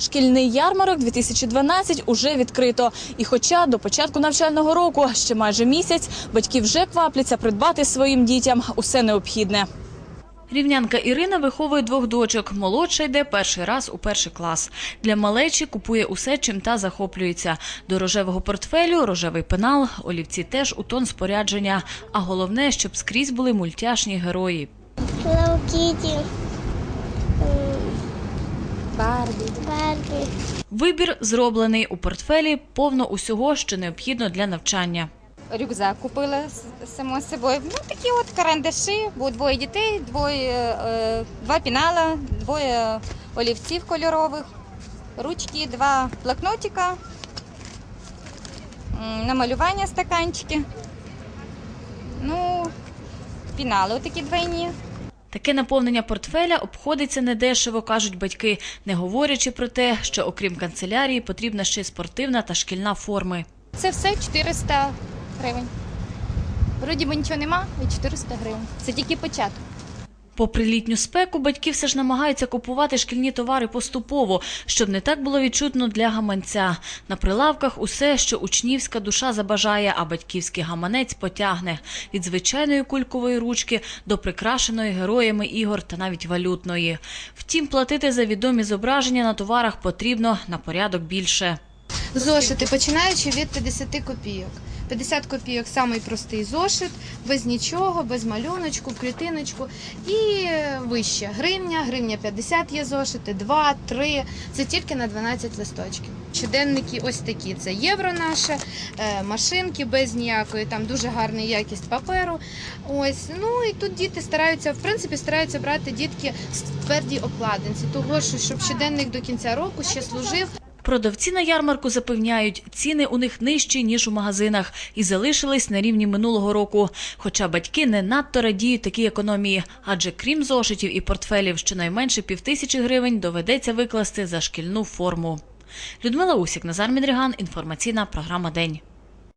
Шкільний ярмарок 2012 уже відкрито. І хоча до початку навчального року ще майже місяць, батьки вже квапляться придбати своїм дітям усе необхідне. Рівнянка Ірина виховує двох дочок. Молодша йде перший раз у перший клас. Для малечі купує усе, чим та захоплюється. До рожевого портфелю рожевий пенал, олівці теж у тон спорядження. А головне, щоб скрізь були мультяшні герої. Hello Kitty. Барбі. Барбі. Вибір зроблений у портфелі повно усього, що необхідно для навчання. Рюкзак купила само собою. Ну такі от карандаші, бо двоє дітей, двоє, е, два пінала, двоє олівців кольорових, ручки, два блокнотика, м, на малювання стаканчики. Ну, пінали отакі двойні. Таке наповнення портфеля обходиться недешево, кажуть батьки, не говорячи про те, що окрім канцелярії потрібна ще спортивна та шкільна форми. Це все 400 гривень. Вроді би нічого нема, і 400 гривень. Це тільки початок. Попри літню спеку, батьки все ж намагаються купувати шкільні товари поступово, щоб не так було відчутно для гаманця. На прилавках усе, що учнівська душа забажає, а батьківський гаманець потягне від звичайної кулькової ручки до прикрашеної героями ігор та навіть валютної. Втім, платити за відомі зображення на товарах потрібно на порядок більше. Зошити, починаючи від 50 копійок. 50 копійок самий простий зошит, без нічого, без малюночку, клітиночку. І вище гривня, гривня 50 є зошити, 2, 3. Це тільки на 12 листочків. Щоденники ось такі. Це євро наше, е, машинки без ніякої, там дуже гарна якість паперу. Ось, ну і тут діти стараються, в принципі, стараються брати дітки з твердій обкладинці, того що щоб щоденник до кінця року ще служив. Продавці на ярмарку запевняють, ціни у них нижчі, ніж у магазинах, і залишились на рівні минулого року. Хоча батьки не надто радіють такій економії, адже крім зошитів і портфелів, щонайменше півтисячі гривень доведеться викласти за шкільну форму. Людмила Усік, Назар Мідриган, інформаційна програма День.